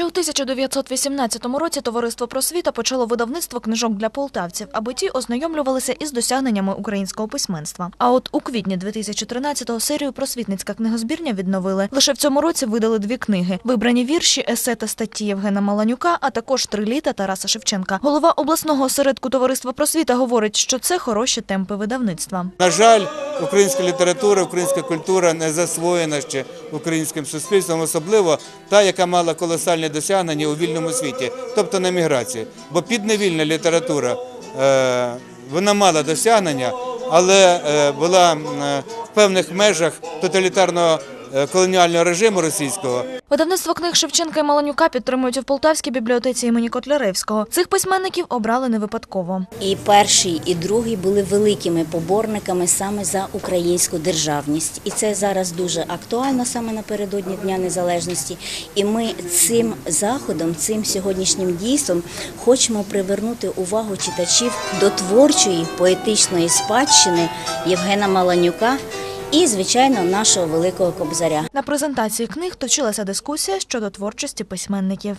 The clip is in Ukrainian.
Ще у 1918 році товариство просвіта почало видавництво книжок для полтавців, аби ті ознайомлювалися із досягненнями українського письменства. А от у квітні 2013-го серію просвітницька книгозбірня відновили. Лише в цьому році видали дві книги: вибрані вірші, есе та статті Євгена Маланюка, а також три літа Тараса Шевченка. Голова обласного осередку товариства просвіта говорить, що це хороші темпи видавництва. На жаль, українська література, українська культура не засвоєна ще українським суспільством, особливо та, яка мала колосальні досягнення у вільному світі, тобто на міграції. Бо підневільна література е, вона мала досягнення, але е, була е, в певних межах тоталітарного колоніального режиму російського. Видавництво книг Шевченка і Маланюка підтримують у Полтавській бібліотеці імені Котляревського. Цих письменників обрали не випадково. І перший, і другий були великими поборниками саме за українську державність. І це зараз дуже актуально саме напередодні Дня Незалежності. І ми цим заходом, цим сьогоднішнім дійством хочемо привернути увагу читачів до творчої поетичної спадщини Євгена Маланюка і, звичайно, нашого великого кобзаря. На презентації книг точилася дискусія щодо творчості письменників.